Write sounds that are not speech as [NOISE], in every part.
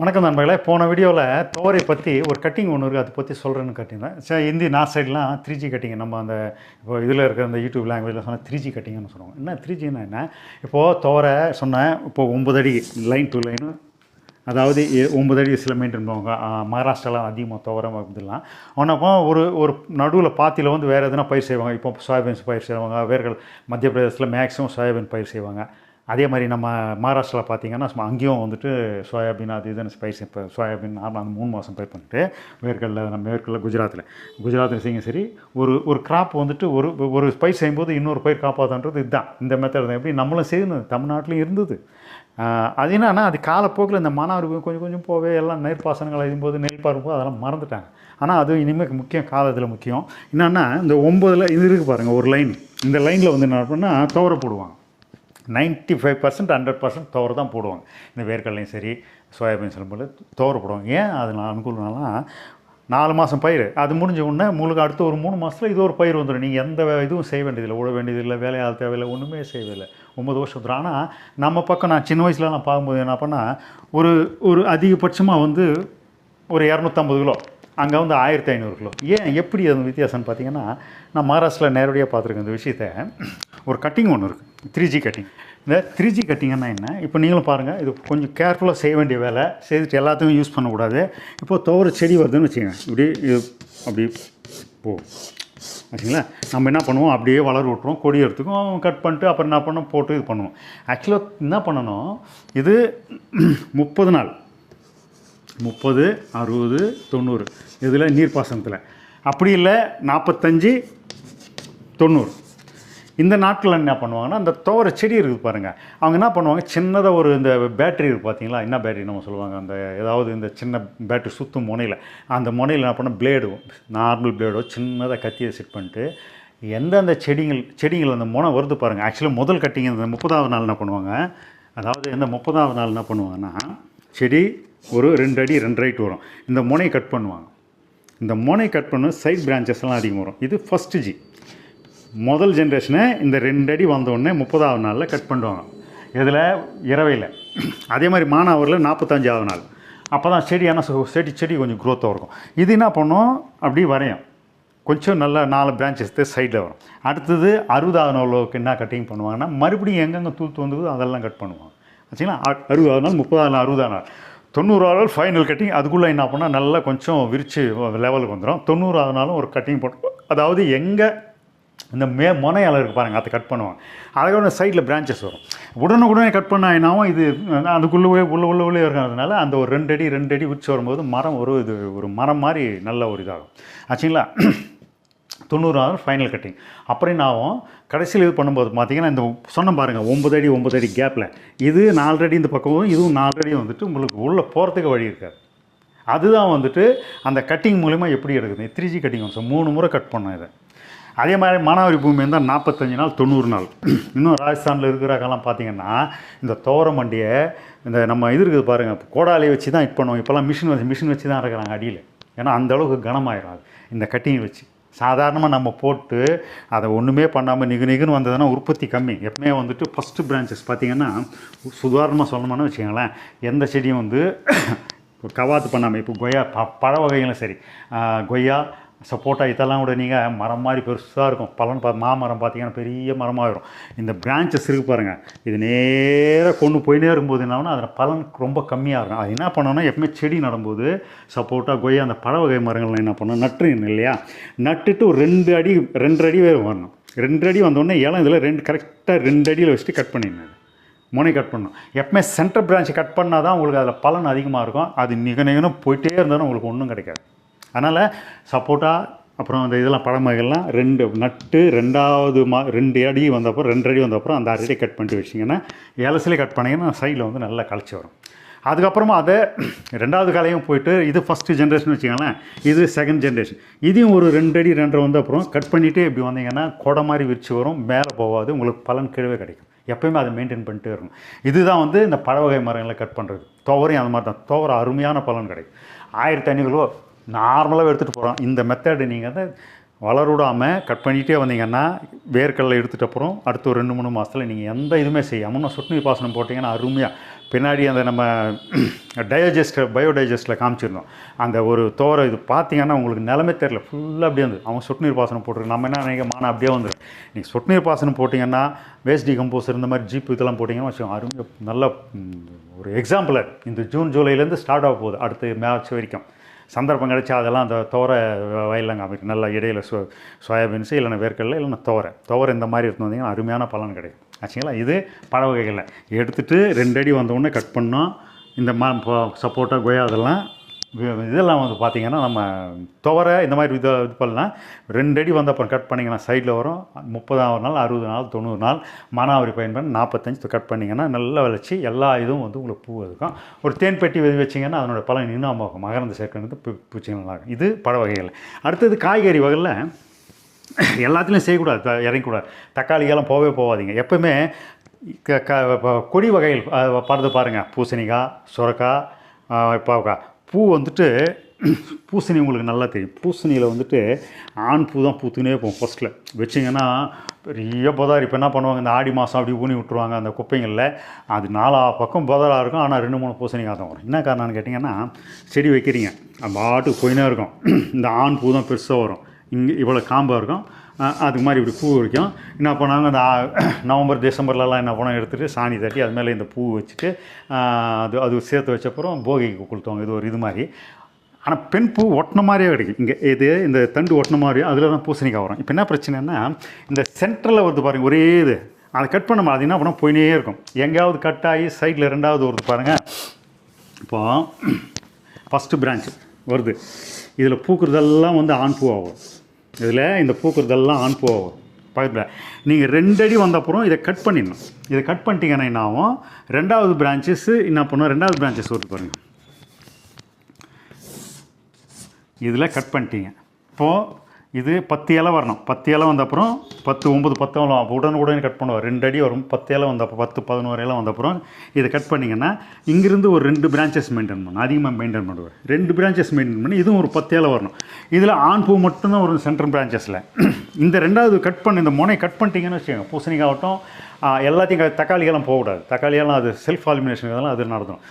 வணக்கம் நண்பர்களே. போன வீடியோவில் தோரை பற்றி ஒரு கட்டிங் ஒன்று இருக்குது அதை பற்றி சொல்கிறேன்னு கட்டியிருந்தேன். சரி இந்தி நார்த் சைட்லாம் த்ரீ ஜி கட்டிங். நம்ம அந்த இப்போ இதில் இருக்கிற அந்த யூடியூப் லாங்குவேஜில் சொன்னால் த்ரீ ஜி கட்டிங்னு சொல்லுவாங்க. என்ன த்ரீ ஜின்னா என்ன? இப்போது தோரை சொன்னேன் இப்போது ஒம்பது அடி லைன் டு லைனு அதாவது ஒம்பது அடி சில மெயின்டைன் பண்ணுவாங்க. மகாராஷ்டிராலாம் அதிகமாக துவரம் இதெல்லாம் அவனப்போ ஒரு ஒரு நடுவில் பாத்தியில் வந்து வேறு எதுனா பயிர் செய்வாங்க. இப்போ சோயாபீன்ஸ் பயிர் செய்வாங்க. வேர்கள் மத்திய பிரதேசத்தில் மேக்ஸிமம் சோயாபீன் பயிர் செய்வாங்க. அதே மாதிரி நம்ம மகாராஷ்டிராவில் பார்த்தீங்கன்னா சும்மா அங்கேயும் வந்துட்டு சோயாபீன் அது இதுன்னு ஸ்பைஸ் இப்போ சோயாபீன் நார்மல் அந்த மூணு மாதம் பயிர் பண்ணிட்டு மேற்கல்ல நம்ம மேற்கல்ல குஜராத்தில் குஜராத்தில் செய்யுங்க சரி. ஒரு ஒரு கிராப் வந்துட்டு ஒரு ஒரு ஸ்பைஸ் செய்யும்போது இன்னொரு பயிர் காப்பாற்றுன்றது இதுதான். இந்த மெத்தட் தான். எப்படி? நம்மளும் செய்யணும். தமிழ்நாட்டிலையும் இருந்தது. அது என்னன்னா அது காலப்போக்கில் இந்த மாணவர்கள் கொஞ்சம் கொஞ்சம் போவே எல்லாம் நெற்பாசனங்கள் எழுதும்போது நெல் பார்க்கும்போது அதெல்லாம் மறந்துட்டாங்க. ஆனால் அது இனிமேல் முக்கியம் காலத்தில் முக்கியம். என்னென்னா இந்த ஒம்பதில் இது இருக்குது பாருங்கள் ஒரு லைன் இந்த லைனில் வந்து என்ன பண்ணால் துவர போடுவாங்க. Ninety five percent hundred percent துவர தான் போடுவாங்க. இந்த வேர்க்கடலையும் சரி சோயாபீன் சொல்லும்போது துவர போடுவாங்க. ஏன்? அது நான் அனுகூலம்னா நாலு மாதம் பயிர் அது முடிஞ்ச உடனே உங்களுக்கு அடுத்த ஒரு மூணு மாதத்தில் இது ஒரு பயிர் வந்துடும். நீங்கள் எந்த இதுவும் செய்ய வேண்டியதில்லை விட வேண்டியதில்லை வேலையால் தேவையில்லை ஒன்றுமே செய்யவில்லை. ஒம்பது வருஷம் வந்துடும். ஆனால் நம்ம பக்கம் நான் சின்ன வயசில் நான் பார்க்கும்போது என்ன பண்ணால் ஒரு ஒரு அதிகபட்சமாக வந்து ஒரு இரநூத்தம்பது கிலோ அங்கே வந்து ஆயிரத்தி ஐநூறு கிலோ. ஏன்? எப்படி அது வித்தியாசம்னு பார்த்தீங்கன்னா நான் மகாராஷ்டிரில் நேரடியாக பார்த்துருக்கேன் இந்த விஷயத்த. ஒரு கட்டிங் ஒன்று இருக்குது த்ரீ ஜி கட்டிங் இந்த த்ரீ ஜி கட்டிங்கன்னா என்ன? இப்போ நீங்களும் பாருங்கள் இது கொஞ்சம் கேர்ஃபுல்லாக செய்ய வேண்டிய வேலை. செய்துட்டு எல்லாத்தையும் யூஸ் பண்ணக்கூடாது. இப்போ துவர செடி வருதுன்னு வச்சுக்கோங்க. இப்படி இது அப்படி போ. ஆச்சுங்களா நம்ம என்ன பண்ணுவோம்? அப்படியே வளர விட்டுருவோம். கொடி எடுத்துக்கும் கட் பண்ணிட்டு அப்புறம் என்ன பண்ணோம் போட்டு இது பண்ணுவோம். ஆக்சுவலாக என்ன பண்ணணும்? இது [CLEARS THROAT] முப்பது நாள். முப்பது அறுபது தொண்ணூறு. இதில் நீர்ப்பாசனத்தில். அப்படி இல்லை நாற்பத்தஞ்சு தொண்ணூறு. இந்த நாட்களில் என்ன பண்ணுவாங்கன்னா அந்த துவர செடி இருக்குது பாருங்கள் அவங்க என்ன பண்ணுவாங்க? சின்னதாக ஒரு இந்த பேட்டரி இருக்குது பார்த்தீங்களா என்ன பேட்டரி நம்ம சொல்லுவாங்க? அந்த ஏதாவது இந்த சின்ன பேட்டரி சுற்றும் முனையில். அந்த முனையில் என்ன பண்ண பிளேடு நார்மல் பிளேடோ சின்னதாக கத்தியை செட் பண்ணிட்டு எந்தெந்த செடிகள் செடிகள் அந்த முனை வருது பாருங்கள் ஆக்சுவலாக முதல் கட்டிங் இந்த முப்பதாவது நாள் என்ன பண்ணுவாங்க? அதாவது இந்த முப்பதாவது நாள் என்ன பண்ணுவாங்கன்னா செடி ஒரு ரெண்டு அடி ரெண்டு ரைட் வரும். இந்த முனையை கட் பண்ணுவாங்க. இந்த முனை கட் பண்ண சைட் பிரான்ச்சஸ்லாம் அதிகம் வரும். இது ஃபஸ்ட்டு ஜி முதல் ஜென்ரேஷனை இந்த ரெண்டு அடி வந்த முப்பதாவது நாளில் கட் பண்ணுவாங்க இதில் இரவையில். அதே மாதிரி மானாவரில் நாற்பத்தஞ்சாவது நாள். அப்போ தான் செடி என்ன செடி செடி கொஞ்சம் க்ரோத்தாக இருக்கும். இது என்ன பண்ணும்? அப்படி வரையும். கொஞ்சம் நல்ல நாலு பிரான்ச்சஸ் சைடில் வரும். அடுத்தது அறுபதாவது நாளுக்கு என்ன கட்டிங் பண்ணுவாங்கன்னா மறுபடியும் எங்கெங்கே தூத்து வந்ததோ அதெல்லாம் கட் பண்ணுவாங்க. ஆச்சுங்களா? அறுபதாவது நாள் முப்பதாவது நாள் அறுபதாவது நாள். தொண்ணூறாவது நாள் ஃபைனல் கட்டிங் அதுக்குள்ளே என்ன பண்ணால் நல்லா கொஞ்சம் விரித்து லெவலுக்கு வந்துடும் தொண்ணூறாவது நாளும் ஒரு கட்டிங் போட்டு அதாவது எங்கே இந்த மே முனையால இருக்குது பாருங்கள் அதை கட் பண்ணுவாங்க. அதுக்கப்புறம் சைடில் பிரான்ச்சஸ் வரும். உடனுக்குடனே கட் பண்ண என்னாவும் இது அதுக்குள்ளே உள்ள உள்ள உள்ளே இருக்கிறதுனால அந்த ஒரு ரெண்டு அடி ரெண்டு அடி உச்சி வரும்போது மரம் ஒரு இது ஒரு மரம் மாதிரி நல்ல ஒரு இதாகும். ஆச்சுங்களா? [CLEARS THROAT] தொண்ணூறாவது ஃபைனல் கட்டிங் அப்புறம் என்ன ஆகும்? கடைசியில் இது பண்ணும்போது பார்த்தீங்கன்னா இந்த சொன்ன பாருங்கள் ஒம்பது அடி ஒம்பது அடி கேப்பில் இது நாலரடி இந்த பக்கமும் இதுவும் நாலரடி வந்துட்டு உங்களுக்கு உள்ளே போகிறதுக்கு வழி இருக்காது. அதுதான் வந்துட்டு அந்த கட்டிங் மூலிமா எப்படி எடுக்குது? த்ரீ ஜி கட்டிங் வந்து மூணு முறை கட் பண்ணோம் இதை. அதே மாதிரி மானாவரி பூமி இருந்தால் நாற்பத்தஞ்சு நாள் தொண்ணூறு நாள். [CLEARS THROAT] இன்னும் ராஜஸ்தானில் இருக்கிறாக்கெல்லாம் பார்த்தீங்கன்னா இந்த தோர மண்டியை இந்த நம்ம இது இருக்குது பாருங்கள் கோடாலியை வச்சு தான் இட் பண்ணுவோம் இப்போல்லாம் மிஷின் வச்சு மிஷின் வச்சு தான் இருக்கிறாங்க அடியில். ஏன்னா அந்தளவுக்கு கனமாயிரும் அது இந்த கட்டிங் வச்சு. சாதாரணமாக நம்ம போட்டு அதை ஒன்றுமே பண்ணாமல் நிகு நிகுன்னு வந்ததுன்னா உற்பத்தி கம்மி. எப்பவுமே வந்துட்டு ஃபஸ்ட்டு பிரான்ச்சஸ் பார்த்தீங்கன்னா சுதாரணமாக சொல்லணும்னு வச்சுக்கோங்களேன் எந்த செடியும் வந்து இப்போ [CLEARS THROAT] கவாத்து பண்ணாமல் இப்போ கொய்யா ப பழ வகைகளும் சரி கொய்யா சப்போட்டா இதெல்லாம் கூட நீங்கள் மரம் மாதிரி பெருசாக இருக்கும். பலன் பா மாமரம் பார்த்தீங்கன்னா பெரிய மரமாகிடும் இந்த பிரான்ச்சஸ் இருக்கு பாருங்கள் இது நேராக கொண்டு போயினே இருக்கும்போது என்ன அதில் பலன் ரொம்ப கம்மியாக இருக்கும். அது என்ன பண்ணணும்னா எப்பவுமே செடி நடும்போது சப்போட்டா கொய்யா அந்த பழ வகை மரங்கள்லாம் என்ன பண்ணணும் நட்டுறீங்க இல்லையா? நட்டுட்டு ஒரு ரெண்டு அடி ரெண்டு அடி வேறு வரணும். ரெண்டு அடி வந்தோடனே ஏழம் இதில் ரெண்டு கரெக்டாக ரெண்டு அடியில் வச்சுட்டு கட் பண்ணிடுங்க முனை கட் பண்ணணும். எப்பவுமே சென்டர் பிரான்ச்சை கட் பண்ணால் தான் உங்களுக்கு அதில் பலன் அதிகமாக இருக்கும். அது நிக நிகனும் போயிட்டே இருந்தாலும் உங்களுக்கு ஒன்றும் கிடைக்காது. அதனால் சப்போட்டா அப்புறம் அந்த இதெல்லாம் பழமகள்லாம் ரெண்டு நட்டு ரெண்டாவது மா ரெண்டு அடி வந்தப்பறம் ரெண்டு அடி வந்தப்பறம் அந்த அடியை கட் பண்ணிட்டு வச்சிங்கன்னா இலசிலே கட் பண்ணிங்கன்னா சைடில் வந்து நல்லா கழிச்சு வரும். அதுக்கப்புறமா அதை ரெண்டாவது காலையும் போயிட்டு இது ஃபஸ்ட்டு ஜென்ரேஷன் வச்சுக்கோங்களேன். இது செகண்ட் ஜென்ரேஷன் இதையும் ஒரு ரெண்டு அடி ரெண்டரை வந்த அப்புறம் கட் பண்ணிவிட்டு இப்படி வந்தீங்கன்னா கொடை மாதிரி விரிச்சு வரும் மேலே போகாது உங்களுக்கு பலன் கீழே கிடைக்கும். எப்பயுமே அதை மெயின்டைன் பண்ணிட்டே வரணும் இதுதான் வந்து இந்த பழ வகை மரங்களை கட் பண்ணுறது துவரையும் அந்த மாதிரி தான் துவர அருமையான பலன் கிடைக்கும். ஆயிரத்தி ஐநூறு நார்மலாக எடுத்துகிட்டு போகிறோம் இந்த மெத்தடு நீங்கள் வந்து வளருடாமல் கட் பண்ணிகிட்டே வந்தீங்கன்னா வேர்க்கடலை எடுத்துகிட்ட அப்புறம் அடுத்த ஒரு ரெண்டு மூணு மாதத்தில் நீங்கள் எந்த இதுவுமே செய்யாமல் நான் சொட்டு நீர் பாசனம் போட்டிங்கன்னா அருமையாக பின்னாடி அந்த நம்ம [CLEARS THROAT] டயோஜெஸ்ட் பயோடைஜஸ்ட்டில் காமிச்சிருந்தோம். அந்த ஒரு தோரை இது பார்த்தீங்கன்னா உங்களுக்கு நிலமே தெரில ஃபுல்லாக அப்படியே வந்து அவன் சொட்டு நீர் பாசனம் போட்டிருக்கு. நம்ம என்ன நினைக்கிறோம்? அப்படியே வந்துடும் நீங்கள் சொட்டு நீர் பாசனம் போட்டிங்கன்னா வேஸ்ட் டிகம்போசர் இந்த மாதிரி ஜீப் இதெல்லாம் போட்டிங்கன்னா வச்சுக்கோங்க அருமையாக நல்ல ஒரு எக்ஸாம்பிளர் இந்த ஜூன் ஜூலைலேருந்து ஸ்டார்ட் ஆக போகுது. அடுத்த மேட்ச் வரைக்கும். சந்தர்ப்பம் கிடைச்சா அதெல்லாம் அந்த தோரை வயலில் காமிக்கும் நல்லா இடையில் சோ சோயாபீன்ஸு இல்லைன்னா வேர்க்கடலை இல்லைன்னா தோரை தோரை இந்த மாதிரி எடுத்து வந்தீங்கன்னா அருமையான பலன் கிடைக்கும். ஆச்சுங்களா? இது பழ வகைகளில். எடுத்துகிட்டு ரெண்டு அடி வந்தவுடனே கட் பண்ணோம் இந்த மா சப்போட்டா கொய்யா அதெல்லாம் இதெல்லாம் வந்து பார்த்திங்கன்னா நம்ம துவரை இந்த மாதிரி இது இது பண்ணலாம் ரெண்டு அடி வந்த அப்புறம் கட் பண்ணிங்கன்னா சைடில் வரும். முப்பதாவது நாள் அறுபது நாள் தொண்ணூறு நாள் மானாவரி பயன் பண்ணி நாற்பத்தஞ்சு கட் பண்ணிங்கன்னா நல்லா விளைச்சி எல்லா இதுவும் வந்து உங்களுக்கு பூ இருக்கும். ஒரு தேன் பெட்டி வெதி வச்சிங்கன்னா அதனோட பலன் இன்னும் ஆகும் மகரந்த சேர்க்கிறது பூ பூச்சிகள் இது பழ வகைகள். அடுத்தது காய்கறி வகையில் எல்லாத்துலேயும் செய்யக்கூடாது. இறங்கக்கூடாது. தக்காளிக்கெல்லாம் போகவே போகாதீங்க எப்பவுமே க க கொடி வகைகள் அஹ், பறந்து பாருங்கள் பூசணிக்காய் சுரக்காய் இப்போ பாவக்காய். பூ வந்துட்டு பூசணி உங்களுக்கு நல்லா தெரியும். பூசணியில் வந்துட்டு ஆண் பூ தான் பூத்துனே போகும் ஃபஸ்ட்டில் வச்சிங்கன்னா பெரிய புதார். இப்போ என்ன பண்ணுவாங்க? இந்த ஆடி மாதம் அப்படி ஊனி விட்டுருவாங்க அந்த குப்பைங்களில் அது நாலா பக்கம் புதராக இருக்கும் ஆனால் ரெண்டு மூணு பூசணி தான் வரும். என்ன காரணம்னு கேட்டிங்கன்னா செடி வைக்கிறீங்க. பாட்டு பாட்டுக்கு போயினே இருக்கும். இந்த ஆண் பூ தான் பெருசாக வரும். இங்கே இவ்வளோ காம்பாக இருக்கும். அதுக்கு மாதிரி இப்படி பூ வைக்கும். என்ன பண்ணாங்க அந்த நவம்பர் டிசம்பர்லலாம் என்ன பண்ணோம் எடுத்துகிட்டு சாணி தட்டி அது மேலே இந்த பூ வச்சுட்டு அது அது சேர்த்து வச்சப்புறம் போகிக்கு கொளுத்துவாங்க. இது ஒரு இது மாதிரி. ஆனால் பெண் பூ ஒட்டின மாதிரியே கிடைக்கும். இங்கே இது இந்த தண்டு ஒட்டின மாதிரியோ அதில் தான் பூசணிக்காய் வரும். இப்போ என்ன பிரச்சனைன்னா இந்த சென்டரில் வருது பாருங்க ஒரே இது. அதை கட் பண்ண மாதிரி என்ன பண்ணால் போயினே இருக்கும். எங்கேயாவது கட் ஆகி சைடில் ரெண்டாவது வருது பாருங்கள் இப்போ ஃபஸ்ட்டு பிரான்ச் வருது. இதில் பூக்குறதெல்லாம் வந்து ஆண் பூ ஆகும் இதில் இந்த பூக்குறதெல்லாம் ஆண் போகும் பக்கத்தில். நீங்கள் ரெண்டடி வந்தப்புறம் வந்த அப்புறம் இதை கட் பண்ணிடணும். இதை கட் பண்ணிட்டீங்கன்னா என்ன ஆகும்? ரெண்டாவது பிரான்ச்சஸ் என்ன பண்ணுவோம் ரெண்டாவது பிரான்ச்சஸ் ஒரு பாருங்கள் இதில் கட் பண்ணிட்டீங்க. இப்போது இது பத்து இலை வரணும். பத்து இலை வந்த அப்புறம் பத்து ஒம்பது பத்து வரும் உடனுக்குடனே கட் பண்ணுவார். ரெண்டு அடி வரும். பத்து இலை வந்தப்போ பத்து பதினோரு இலை வந்த அப்புறம் இதை கட் பண்ணிங்கன்னா இங்கிருந்து ஒரு ரெண்டு பிரான்ச்சஸ் மெயின்டைன் பண்ணணும் அதிகமாக மெயின்டைன் பண்ணுவார். ரெண்டு பிரான்ச்சஸ் மெயின்டைன் பண்ணி இதுவும் ஒரு பத்து இலை வரணும். இதில் ஆண் பூ மட்டும்தான் வரும் சென்ட்ரல் பிரான்ச்சஸில் [CLEARS THROAT] இந்த ரெண்டாவது கட் பண்ணி இந்த முனை கட் பண்ணிட்டீங்கன்னு வச்சுக்கோங்க. பூசணிக்காகட்டும் எல்லாத்தையும் க- தக்காளியெல்லாம் போகக்கூடாது. தக்காளியெல்லாம் அது செல்ஃப் ஆலிமினேஷன் இதெல்லாம் அது நடத்தணும்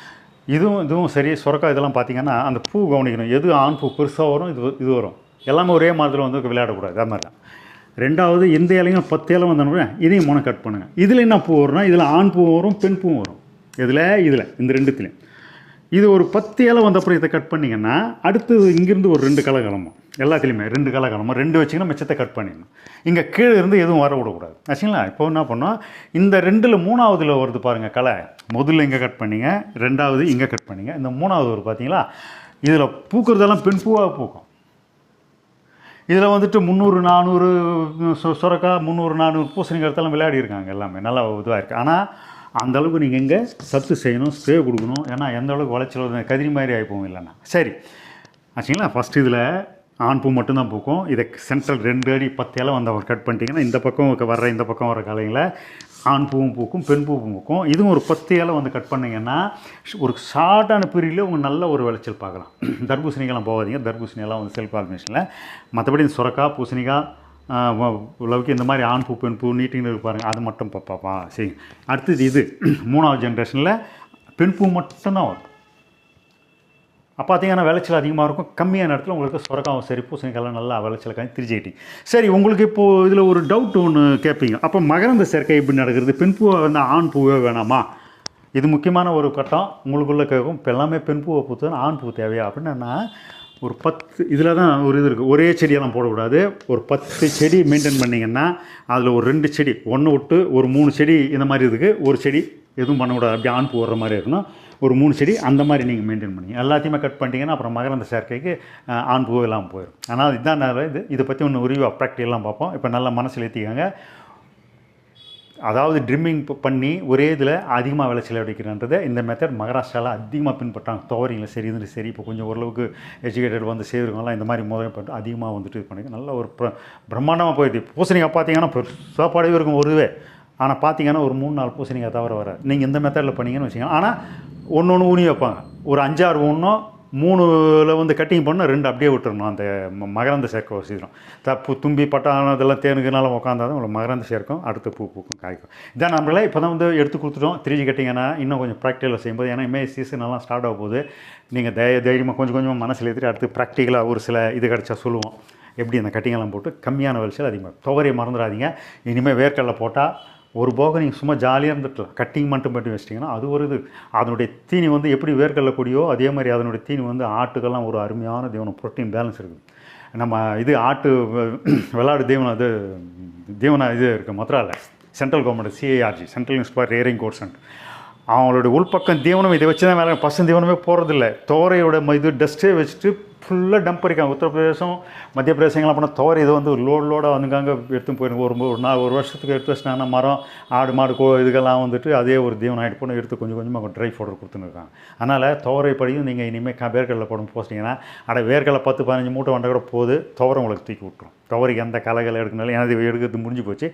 இதுவும் இதுவும் சரி சுரக்கா இதெல்லாம் பார்த்தீங்கன்னா அந்த பூ கவனிக்கணும். எது ஆண் பூ பெருசாக வரும் இது இது வரும். எல்லாமே ஒரே மாதிரி வந்து விளையாடக்கூடாது அது மாதிரி தான். ரெண்டாவது இந்த இலையும் பத்து இலை வந்தோம்னா இதையும் மூணு கட் பண்ணுங்கள் இதில் என்ன பூ வரும்னா இதில் ஆண் பூ வரும் பெண் பூவும் வரும். இதில் இதில் இந்த ரெண்டுத்துலையும். இது ஒரு பத்து இலை வந்த அப்புறம் இதை கட் பண்ணிங்கன்னா அடுத்தது இங்கேருந்து ஒரு ரெண்டு களை கிளம்பும். எல்லாத்துலேயுமே ரெண்டு களை கிளம்பும். ரெண்டு வச்சிங்கன்னா மிச்சத்தை கட் பண்ணிடணும். இங்கே கீழே இருந்து எதுவும் வர விடக்கூடாது. ஆச்சுங்களா? இப்போ என்ன பண்ணோம்? இந்த ரெண்டில் மூணாவதில் வருது பாருங்கள் களை முதல்ல இங்கே கட் பண்ணிங்க ரெண்டாவது இங்கே கட் பண்ணிங்க. இந்த மூணாவது ஒரு பார்த்தீங்களா இதில் பூக்கிறதெல்லாம் பெண் பூவாக பூக்கும். இதில் வந்துட்டு முந்நூறு நானூறு சு சுரக்காய் முந்நூறு நானூறு பூசணிக்காயத்தெல்லாம் விளையாடி இருக்காங்க எல்லாமே. நல்லா இதுவாக இருக்குது. ஆனால் அந்த அளவுக்கு நீங்கள் எங்கே சத்து செய்யணும் ஸ்ப்ரே கொடுக்கணும். ஏன்னா எந்த அளவுக்கு விளைச்சல் கதிரி மாதிரி ஆகிப்போம் இல்லைன்னா சரி. ஆச்சுங்களா? ஃபஸ்ட் இதில் ஆண் பூ மட்டும்தான் பூக்கும். இதை சென்ட்ரல் ரெண்டு அடி பத்து இலை வந்து அவர் கட் பண்ணிட்டீங்கன்னா இந்த பக்கம் வர்ற இந்த பக்கம் வர காலையில் ஆண் பூவும் பூக்கும் பெண் பூவும் பூக்கும். இதுவும் ஒரு பத்து இலை வந்து கட் பண்ணிங்கன்னா ஒரு ஷார்ட்டான பீரியடில் உங்கள் நல்ல ஒரு விளைச்சல் பார்க்கலாம். [CLEARS THROAT] தர்பூசணிக்கெல்லாம் போகாதீங்க. தர்பூசணியெல்லாம் வந்து செல்ஃப் ஆல்மினேஷனில் மற்றபடி இந்த சுரக்காய் பூசணிக்காய் உழவுக்கு இந்த மாதிரி ஆண் பூ பெண் பூ நீட்டிங்னு இருப்பாருங்க அது மட்டும் பார்ப்பாப்பா சரி. அடுத்தது இது. [CLEARS THROAT] மூணாவது ஜென்ரேஷனில் பெண் பூ மட்டும்தான் வரும். அப்போ பார்த்தீங்கன்னா விளைச்சல் அதிகமாக இருக்கும். கம்மியான இடத்துல உங்களுக்கு சுரக்காவும் சரி பூசணிக்காயெல்லாம் நல்லா விளைச்சலுக்காக திரிச்சிக்கிட்டீங்க சரி உங்களுக்கு இப்போது இதில் ஒரு டவுட் ஒன்று கேட்பீங்க அப்போ மகரந்த சேர்க்கை எப்படி நடக்கிறது? பெண் பூவை வந்து ஆண் பூவே வேணாமா? இது முக்கியமான ஒரு கட்டம். உங்களுக்குள்ளே கேட்கும் இப்போ எல்லாமே பெண் பூவை பூத்துனா ஆண் பூ தேவையா? அப்படின்னா ஒரு பத்து இதில் தான் ஒரு இது இருக்குது ஒரே செடியெல்லாம் போடக்கூடாது. ஒரு பத்து செடி மெயின்டைன் பண்ணிங்கன்னா அதில் ஒரு ரெண்டு செடி ஒன்று விட்டு ஒரு மூணு செடி இந்த மாதிரி இருக்குது ஒரு செடி எதுவும் பண்ணக்கூடாது. அப்படி ஆண் பூ வர்ற மாதிரி இருக்கணும். ஒரு மூணு செடி அந்த மாதிரி நீங்கள் மெயின்டைன் பண்ணி எல்லாத்தையுமே கட் பண்ணிட்டீங்கன்னா அப்புறம் மகரந்த சேர்க்கைக்கு ஆண் பூ இல்லாமல் போயிடும் ஆனால் இதுதான் நான் இது. இதை பற்றி ஒன்று உரிவாக ப்ராக்டிகெல்லாம் பார்ப்போம். இப்போ நல்லா மனசில் ஏற்றிக்காங்க அதாவது ட்ரிம்மிங் பண்ணி ஒரே இதில் அதிகமாக விளைச்சல் அடிக்கிறன்றதை இந்த மெத்தட் மகாராஷ்டிராவில் அதிகமாக பின்பற்றாங்க. துவரியில் சரி இது சரி. இப்போ கொஞ்சம் ஓரளவுக்கு எஜுகேட்டட் வந்து செய்கிறவங்களாம் இந்த மாதிரி முதல் பண்ணிட்டு அதிகமாக வந்துட்டு இது பண்ணிக்க. நல்ல ஒரு பிரம்மாண்டமாக போயிடுது. பூசணிக்காய் பார்த்தீங்கன்னா சாப்பாடு இருக்கும். ஒருவே ஆனால் பார்த்தீங்கன்னா ஒரு மூணு நாலு பூசணிக்காய் தவிர வர நீங்கள் இந்த மெத்தடில் பண்ணீங்கன்னு வச்சுக்கோங்க. ஆனால் ஒன்று ஒன்று ஊனி வைப்பாங்க. ஒரு அஞ்சாறு ஒன்றும் மூணுல வந்து கட்டிங் பண்ணால் ரெண்டு அப்படியே விட்டுறணும். அந்த மகரந்த சேர்க்க சீக்கிரம் தப்பு தும்பி பட்டாளம் இதெல்லாம் தேனுக்குனால உட்காந்தா தான் உங்களுக்கு மகரந்த சேர்க்கும். அடுத்து பூ பூக்கும் காய்க்கும். இதான் நம்மளே இப்போ தான் வந்து எடுத்து கொடுத்துட்டோம். த்ரீ ஜி கட்டிங்கன்னா இன்னும் கொஞ்சம் ப்ராக்டிக்கலாக செய்யும்போது ஏன்னா இமே சீசன் எல்லாம் ஸ்டார்ட் ஆகும் போது நீங்கள் தைரிய தைரியமாக கொஞ்சம் கொஞ்சமாக மனசில் ஏற்றிட்டு அடுத்து ப்ராக்டிக்கலாக ஒரு சில இது கிடச்சா சொல்லுவோம். எப்படி அந்த கட்டிங்கெல்லாம் போட்டு கம்மியான விலைச்சல் அதிகமாக துவரையை மறந்துடாதீங்க. இனிமேல் வேர்க்கடலை போட்டால் ஒரு போக நீங்கள் சும்மா ஜாலியாக இருந்துக்கலாம் கட்டிங் மட்டும் மட்டும் வச்சிட்டிங்கன்னா அது ஒரு இது. அதனுடைய தீனி வந்து எப்படி வேர்க்கல்லக்கூடியோ கொடியோ அதே மாதிரி அதனுடைய தீனி வந்து ஆட்டுக்கெல்லாம் ஒரு அருமையான தீவனம் ப்ரோட்டீன் பேலன்ஸ் இருக்குது. நம்ம இது ஆட்டு விளாடு தீவனம் இது தீவனம் இது இருக்குது மதுராவில் சென்ட்ரல் கவர்மெண்ட் சிஏஆர்ஜி சென்ட்ரல் இன்ஸ்பார் ரேரிங் கோர்ஸ் அவங்களோட உள்பக்கம் தீவனம் இதை வச்சு தான் வேலை பசு தீவனமே போகிறதில்ல தோரையோட ம- இது டஸ்ட்டே வச்சுட்டு ஃபுல்லாக டம்ப் அடிக்காங்க உத்தரப்பிரதேசம் மத்திய பிரதேசங்கள்லாம் போனால் துவரை இது வந்து லோடு லோடாக வந்துக்காங்க எடுத்து போயிருங்க ஒரு ஒரு நாள் ஒரு வருஷத்துக்கு எடுத்து வச்சிட்டாங்கன்னா மரம் ஆடு மாடு கோ இதுக்கெல்லாம் வந்துட்டு அதே ஒரு தீவனம் ஆகிட்டு போன எடுத்து கொஞ்சம் கொஞ்சமாக ட்ரை ஃபோடர் கொடுத்துன்னு இருக்காங்க. அதனால் துவரை படியும். நீங்கள் இனிமேல் க வேர்க்கடலை போடும் போச்சிட்டிங்கன்னா அட வேர்க்கடலை பத்து பதினஞ்சு மூட்டை வண்டை கூட போகுது துவரை உங்களுக்கு தூக்கி விட்டுரும். துவரைக்கு எந்த கலைகளை எடுக்கணும் ஏன்னா இது எடுக்கிறது முடிஞ்சு போச்சு.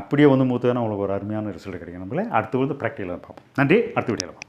அப்படியே வந்து மூத்ததுன்னா உங்களுக்கு ஒரு அருமையான ரிசல்ட் கிடைக்கும். நம்மளே அடுத்து வந்து ப்ராக்டிக்கலாக பார்ப்போம். நன்றி. அடுத்த வீடியோவில் பார்ப்போம்.